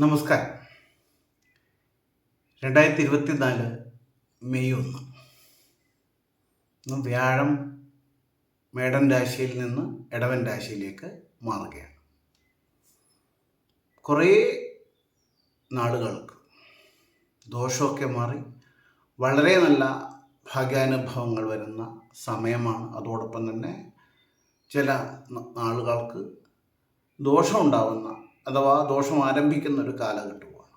നമസ്കാരം. രണ്ടായിരത്തി ഇരുപത്തിനാല് മെയ് ഒന്ന്. ഇന്ന് വ്യാഴം മേടൻ രാശിയിൽ നിന്ന് ഇടവൻ രാശിയിലേക്ക് മാറുകയാണ്. കുറേ നാളുകൾക്ക് ദോഷമൊക്കെ മാറി വളരെ നല്ല ഭാഗ്യാനുഭവങ്ങൾ വരുന്ന സമയമാണ്. അതോടൊപ്പം തന്നെ ചില നാളുകൾക്ക് ദോഷമുണ്ടാവുന്ന അഥവാ ദോഷം ആരംഭിക്കുന്ന ഒരു കാലഘട്ടമാണ്.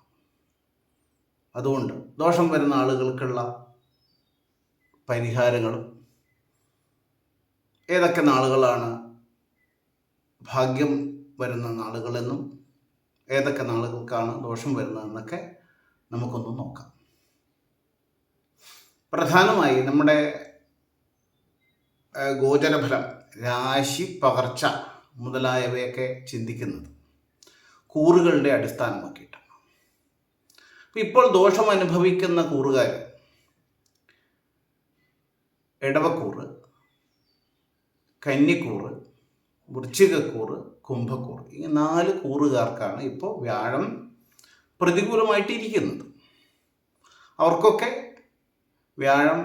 അതുകൊണ്ട് ദോഷം വരുന്ന ആളുകൾക്കുള്ള പരിഹാരങ്ങളും ഏതൊക്കെ നാളുകളാണ് ഭാഗ്യം വരുന്ന നാളുകളെന്നും ഏതൊക്കെ നാളുകൾക്കാണ് ദോഷം വരുന്നതെന്നൊക്കെ നമുക്കൊന്ന് നോക്കാം. പ്രധാനമായി നമ്മുടെ ഗോചരഫലം രാശി പകർച്ച മുതലായവയൊക്കെ ചിന്തിക്കുന്നത് കൂറുകളുടെ അടിസ്ഥാനമാക്കിയിട്ടാണ് ഇപ്പോൾ ദോഷം അനുഭവിക്കുന്ന കൂറുകാർ ഇടവക്കൂറ് കന്നിക്കൂറ് വൃശ്ചികക്കൂറ് കുംഭക്കൂറ് ഈ നാല് കൂറുകാർക്കാണ് ഇപ്പോൾ വ്യാഴം പ്രതികൂലമായിട്ടിരിക്കുന്നത് അവർക്കൊക്കെ വ്യാഴം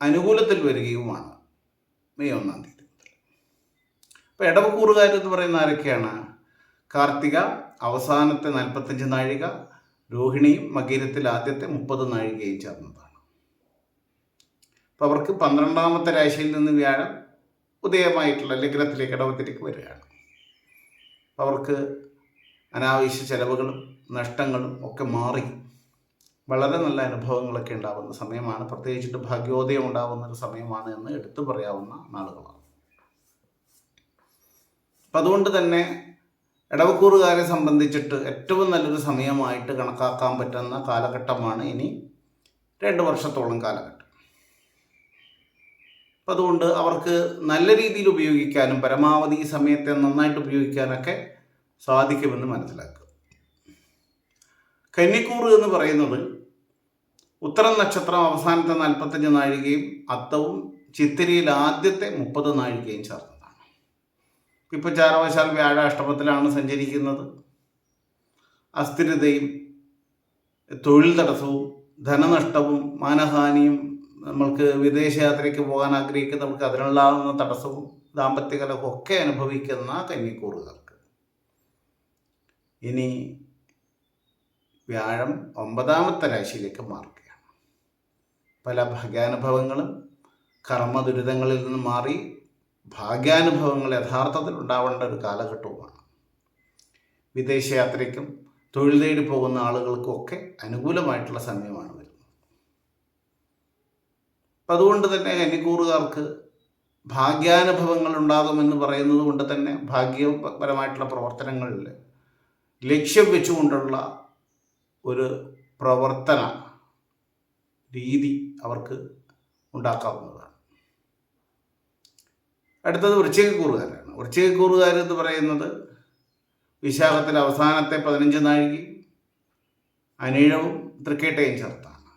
അനുകൂലത്തിൽ വരികയുമാണ് മെയ് ഒന്നാം തീയതി മുതൽ. അപ്പോൾ ഇടവക്കൂറുകാരെന്ന് പറയുന്ന ആരൊക്കെയാണ്? കാർത്തിക അവസാനത്തെ നാൽപ്പത്തഞ്ച് നാഴിക രോഹിണിയും മകീരത്തിൽ ആദ്യത്തെ മുപ്പത് നാഴികയും ചേർന്നതാണ്. അപ്പോൾ അവർക്ക് പന്ത്രണ്ടാമത്തെ രാശിയിൽ നിന്ന് വ്യാഴം ഉദയമായിട്ടുള്ള ലഗ്നത്തിലേക്ക് ഇടവത്തിലേക്ക് വരികയാണ്. അവർക്ക് അനാവശ്യ ചെലവുകളും നഷ്ടങ്ങളും ഒക്കെ മാറി വളരെ നല്ല അനുഭവങ്ങളൊക്കെ ഉണ്ടാവുന്ന സമയമാണ്. പ്രത്യേകിച്ചിട്ട് ഭാഗ്യോദയം ഉണ്ടാവുന്ന ഒരു സമയമാണ് എന്ന് എടുത്തു പറയാവുന്ന നാളുകളാണ്. അപ്പം അതുകൊണ്ട് തന്നെ ഇടവക്കൂറുകാരെ സംബന്ധിച്ചിട്ട് ഏറ്റവും നല്ലൊരു സമയമായിട്ട് കണക്കാക്കാൻ പറ്റുന്ന കാലഘട്ടമാണ് ഇനി രണ്ട് വർഷത്തോളം കാലഘട്ടം. അപ്പം അതുകൊണ്ട് അവർക്ക് നല്ല രീതിയിൽ ഉപയോഗിക്കാനും പരമാവധി ഈ സമയത്തെ നന്നായിട്ട് ഉപയോഗിക്കാനൊക്കെ സാധിക്കുമെന്ന് മനസ്സിലാക്കുക. കന്നിക്കൂറ് എന്ന് പറയുന്നത് ഉത്തരം നക്ഷത്രം അവസാനത്തെ നാൽപ്പത്തഞ്ച് നാഴികയും അത്തവും ചിത്തിരിയിൽ ആദ്യത്തെ മുപ്പത് നാഴികയും ചേർന്നതാണ് ഇപ്പോൾ ചാരവശാൽ വ്യാഴാഷ്ടമത്തിലാണ് സഞ്ചരിക്കുന്നത്. അസ്ഥിരതയും തൊഴിൽ തടസ്സവും ധനനഷ്ടവും മാനഹാനിയും നമ്മൾക്ക് വിദേശയാത്രയ്ക്ക് പോകാൻ ആഗ്രഹിക്കുന്ന ആഗ്രഹിക്കുന്നവർക്ക് അതിനുള്ളാകുന്ന തടസ്സവും ദാമ്പത്യ കലഹവും ഒക്കെ അനുഭവിക്കുന്ന കന്നിക്കൂറുകാർക്ക് ഇനി വ്യാഴം ഒമ്പതാമത്തെ രാശിയിലേക്ക് മാറുകയാണ്. പല ഭാഗ്യാനുഭവങ്ങളും കർമ്മ ദുരിതങ്ങളിൽ നിന്ന് മാറി ഭാഗ്യാനുഭവങ്ങൾ യഥാർത്ഥത്തിൽ ഉണ്ടാവേണ്ട ഒരു കാലഘട്ടവുമാണ്. വിദേശയാത്രയ്ക്കും തൊഴിൽ തേടി പോകുന്ന ആളുകൾക്കൊക്കെ അനുകൂലമായിട്ടുള്ള സമയമാണ് വരുന്നത്. അതുകൊണ്ട് തന്നെ കന്നിക്കൂറുകാർക്ക് ഭാഗ്യാനുഭവങ്ങൾ ഉണ്ടാകുമെന്ന് പറയുന്നത് കൊണ്ട് തന്നെ ഭാഗ്യപരമായിട്ടുള്ള പ്രവർത്തനങ്ങളിൽ ലക്ഷ്യം വെച്ചുകൊണ്ടുള്ള ഒരു പ്രവർത്തന രീതി അവർക്ക് ഉണ്ടാക്കാവുന്നതാണ്. അടുത്തത് വൃശ്ചികക്കൂറുകാരാണ്. വൃശ്ചികക്കൂറുകാർ എന്ന് പറയുന്നത് വിശാഖത്തിലെ അവസാനത്തെ പതിനഞ്ച് നാഴികയും അനീഴവും തൃക്കേട്ടയും ചേർത്താണ്.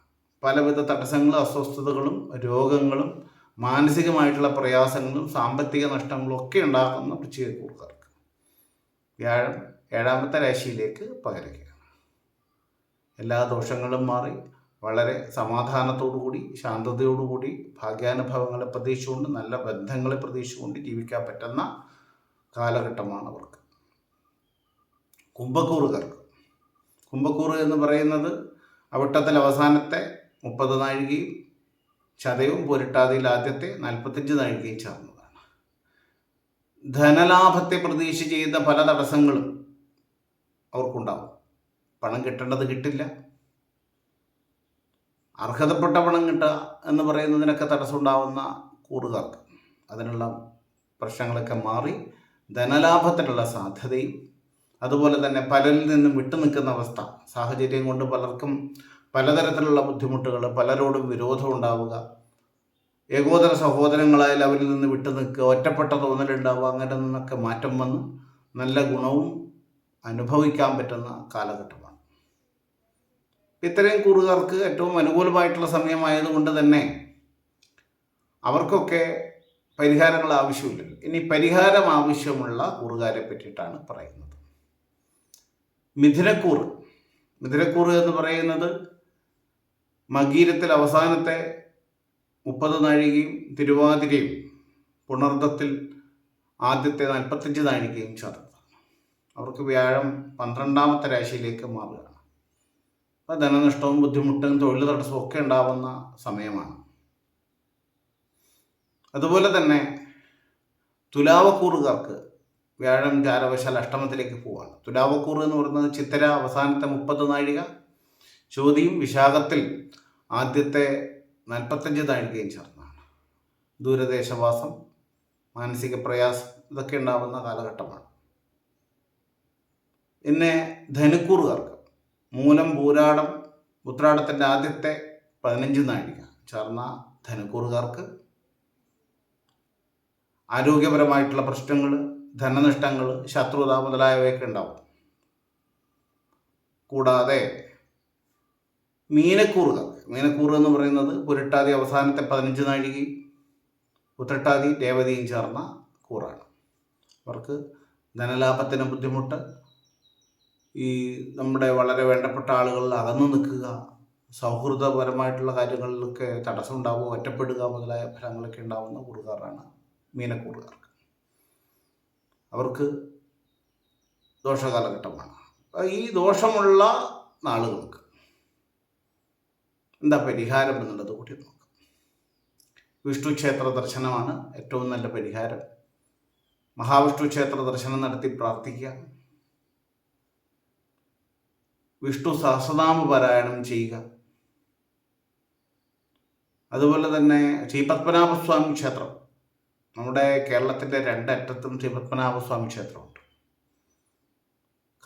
പലവിധ തടസ്സങ്ങളും അസ്വസ്ഥതകളും രോഗങ്ങളും മാനസികമായിട്ടുള്ള പ്രയാസങ്ങളും സാമ്പത്തിക നഷ്ടങ്ങളും ഒക്കെ ഉണ്ടാക്കുന്ന വൃശ്ചികക്കൂറുകാർക്ക് വ്യാഴം ഏഴാമത്തെ രാശിയിലേക്ക് പകരുകയാണ്. എല്ലാ ദോഷങ്ങളും മാറി വളരെ സമാധാനത്തോടുകൂടി ശാന്തതയോടുകൂടി ഭാഗ്യാനുഭവങ്ങളെ പ്രതീക്ഷിച്ചുകൊണ്ട് നല്ല ബന്ധങ്ങളെ പ്രതീക്ഷിച്ചുകൊണ്ട് ജീവിക്കാൻ പറ്റുന്ന കാലഘട്ടമാണ് അവർക്ക്. കുംഭക്കൂറുകാർക്ക് കുംഭക്കൂറ് എന്ന് പറയുന്നത് അവിട്ടത്തിൽ അവസാനത്തെ മുപ്പത് നാഴികയും ചതയവും പൊരുട്ടാതിയിൽ ആദ്യത്തെ നാൽപ്പത്തഞ്ച് നാഴികയും ചേർന്നതാണ്. ധനലാഭത്തെ പ്രതീക്ഷിച്ച് ചെയ്യുന്ന പല തടസ്സങ്ങളും അവർക്കുണ്ടാവും. പണം കിട്ടേണ്ടത് കിട്ടില്ല. അർഹതപ്പെട്ട പണം കിട്ടുക എന്ന് പറയുന്നതിനൊക്കെ തടസ്സമുണ്ടാവുന്ന കൂറുകാർക്ക് അതിനുള്ള പ്രശ്നങ്ങളൊക്കെ മാറി ധനലാഭത്തിനുള്ള സാധ്യതയും അതുപോലെ തന്നെ പലരിൽ നിന്നും വിട്ടുനിൽക്കുന്ന അവസ്ഥ. സാഹചര്യം കൊണ്ട് പലർക്കും പലതരത്തിലുള്ള ബുദ്ധിമുട്ടുകൾ പലരോടും വിരോധം ഉണ്ടാവുക. ഏകോദര സഹോദരങ്ങളായാലും അവരിൽ നിന്ന് വിട്ടുനിൽക്കുക ഒറ്റപ്പെട്ട തോന്നലുണ്ടാവുക അങ്ങനെ നിന്നൊക്കെ മാറ്റം വന്ന് നല്ല ഗുണവും അനുഭവിക്കാൻ പറ്റുന്ന കാലഘട്ടമാണ്. ഇത്രയും കൂറുകാർക്ക് ഏറ്റവും അനുകൂലമായിട്ടുള്ള സമയമായതുകൊണ്ട് തന്നെ അവർക്കൊക്കെ പരിഹാരങ്ങൾ ആവശ്യമില്ല. ഇനി പരിഹാരം ആവശ്യമുള്ള കൂറുകാരെ പറ്റിയിട്ടാണ് പറയുന്നത്. മിഥുനക്കൂർ മിഥുനക്കൂർ എന്ന് പറയുന്നത് മകീരത്തിൽ അവസാനത്തെ മുപ്പത് നാഴികയും തിരുവാതിരയും പുണർദത്തിൽ ആദ്യത്തെ നാൽപ്പത്തഞ്ച് നാഴികയും ചേർന്നത് അവർക്ക് വ്യാഴം പന്ത്രണ്ടാമത്തെ രാശിയിലേക്ക് മാറുകയാണ്. ധനനഷ്ടവും ബുദ്ധിമുട്ടും തൊഴിൽ തടസ്സവും ഒക്കെ ഉണ്ടാവുന്ന സമയമാണ്. അതുപോലെ തന്നെ തുലാവക്കൂറുകാർക്ക് വ്യാഴം ചാരവശാൽ അഷ്ടമത്തിലേക്ക് പോവാണ്. തുലാവക്കൂറ് എന്ന് പറയുന്നത് ചിത്തര അവസാനത്തെ മുപ്പത് നാഴിക ചോദ്യം വിശാഖത്തിൽ ആദ്യത്തെ നാൽപ്പത്തഞ്ച് നാഴികയും ചേർന്നാണ്. ദൂരദേശവാസം മാനസിക പ്രയാസം ഇതൊക്കെ ഉണ്ടാവുന്ന കാലഘട്ടമാണ്. പിന്നെ ധനുക്കൂറുകാർക്ക് മൂലം പൂരാടം ഉത്രാടത്തിന്റെ ആദ്യത്തെ പതിനഞ്ച് നാഴിക. ചേർന്ന ധനുക്കൂറുകാർക്ക് ആരോഗ്യപരമായിട്ടുള്ള പ്രശ്നങ്ങൾ ധനനഷ്ടങ്ങൾ ശത്രുത മുതലായവയൊക്കെ ഉണ്ടാവും. കൂടാതെ മീനക്കൂറുകാർക്ക് മീനക്കൂറ് എന്ന് പറയുന്നത് പുരട്ടാതി അവസാനത്തെ പതിനഞ്ച് നാഴികയും ഉത്രട്ടാതി രേവതിയും ചേർന്ന കൂറാണ്. അവർക്ക് ധനലാഭത്തിന് ബുദ്ധിമുട്ട് ഈ നമ്മുടെ വളരെ വേണ്ടപ്പെട്ട ആളുകളിൽ അകന്നു നിൽക്കുക സൗഹൃദപരമായിട്ടുള്ള കാര്യങ്ങളിലൊക്കെ തടസ്സം ഉണ്ടാവുക ഒറ്റപ്പെടുക മുതലായ ഫലങ്ങളൊക്കെ ഉണ്ടാവുന്ന കൂറുകാരാണ് മീനക്കൂറുകാർക്ക്. അവർക്ക് ദോഷകാലഘട്ടമാണ്. ഈ ദോഷമുള്ള നാളുകൾക്ക് എന്താ പരിഹാരം എന്നുള്ളത് കൂടി നോക്കാം. വിഷ്ണു ക്ഷേത്ര ദർശനമാണ് ഏറ്റവും നല്ല പരിഹാരം. മഹാവിഷ്ണു ക്ഷേത്ര ദർശനം നടത്തി പ്രാർത്ഥിക്കുക. വിഷ്ണു സഹസ്രനാമ പാരായണം ചെയ്യുക. അതുപോലെ തന്നെ ശ്രീപത്മനാഭസ്വാമി ക്ഷേത്രം. നമ്മുടെ കേരളത്തിന്റെ രണ്ടറ്റത്തും ശ്രീപത്മനാഭസ്വാമി ക്ഷേത്രമുണ്ട്.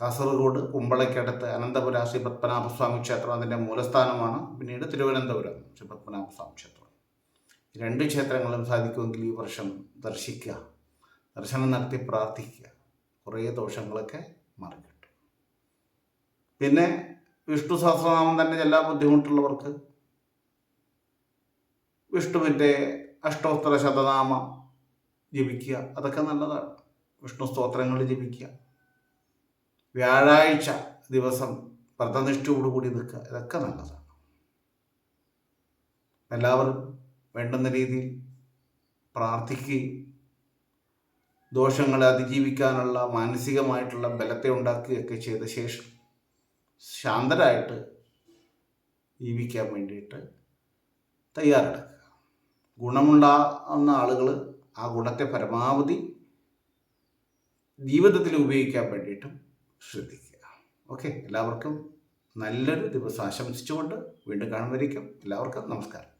കാസർഗോഡ് കുമ്പളയ്ക്കടുത്ത് അനന്തപുര ശ്രീപത്മനാഭസ്വാമി ക്ഷേത്രം അതിന്റെ മൂലസ്ഥാനമാണ്. പിന്നീട് തിരുവനന്തപുരം ശ്രീപത്മനാഭസ്വാമി ക്ഷേത്രം. രണ്ട് ക്ഷേത്രങ്ങളും സാധിക്കുമെങ്കിൽ ഈ വർഷം ദർശിക്കുക. ദർശനം നടത്തി പ്രാർത്ഥിക്കുക. കുറേ ദോഷങ്ങളൊക്കെ മാറിക്കിട്ടും പിന്നെ വിഷ്ണു സഹസ്രനാമം തന്നെ എല്ലാ ബുദ്ധിമുട്ടുള്ളവർക്ക് വിഷ്ണുവിന്റെ അഷ്ടോത്തര ശതനാമം ജപിക്കുക അതൊക്കെ നല്ലതാണ്. വിഷ്ണു സ്തോത്രങ്ങൾ ജപിക്കുക. വ്യാഴാഴ്ച ദിവസം വ്രതനിഷ്ഠയോടുകൂടി നിൽക്കുക ഇതൊക്കെ നല്ലതാണ്. എല്ലാവരും വേണ്ടുന്ന രീതിയിൽ പ്രാർത്ഥിക്കുകയും ദോഷങ്ങളെ അതിജീവിക്കാനുള്ള മാനസികമായിട്ടുള്ള ബലത്തെ ഉണ്ടാക്കുകയൊക്കെ ചെയ്ത ശേഷം ശാന്തരായിട്ട് ജീവിക്കാൻ വേണ്ടിയിട്ട് തയ്യാറെടുക്കുക. ഗുണമുണ്ടാകുന്ന ആളുകൾ ആ ഗുണത്തെ പരമാവധി ജീവിതത്തിൽ ഉപയോഗിക്കാൻ വേണ്ടിയിട്ടും ശ്രദ്ധിക്കുക. ഓക്കെ? എല്ലാവർക്കും നല്ലൊരു ദിവസം ആശംസിച്ചുകൊണ്ട് വീണ്ടും കാണുമായിരിക്കും എല്ലാവർക്കും നമസ്കാരം.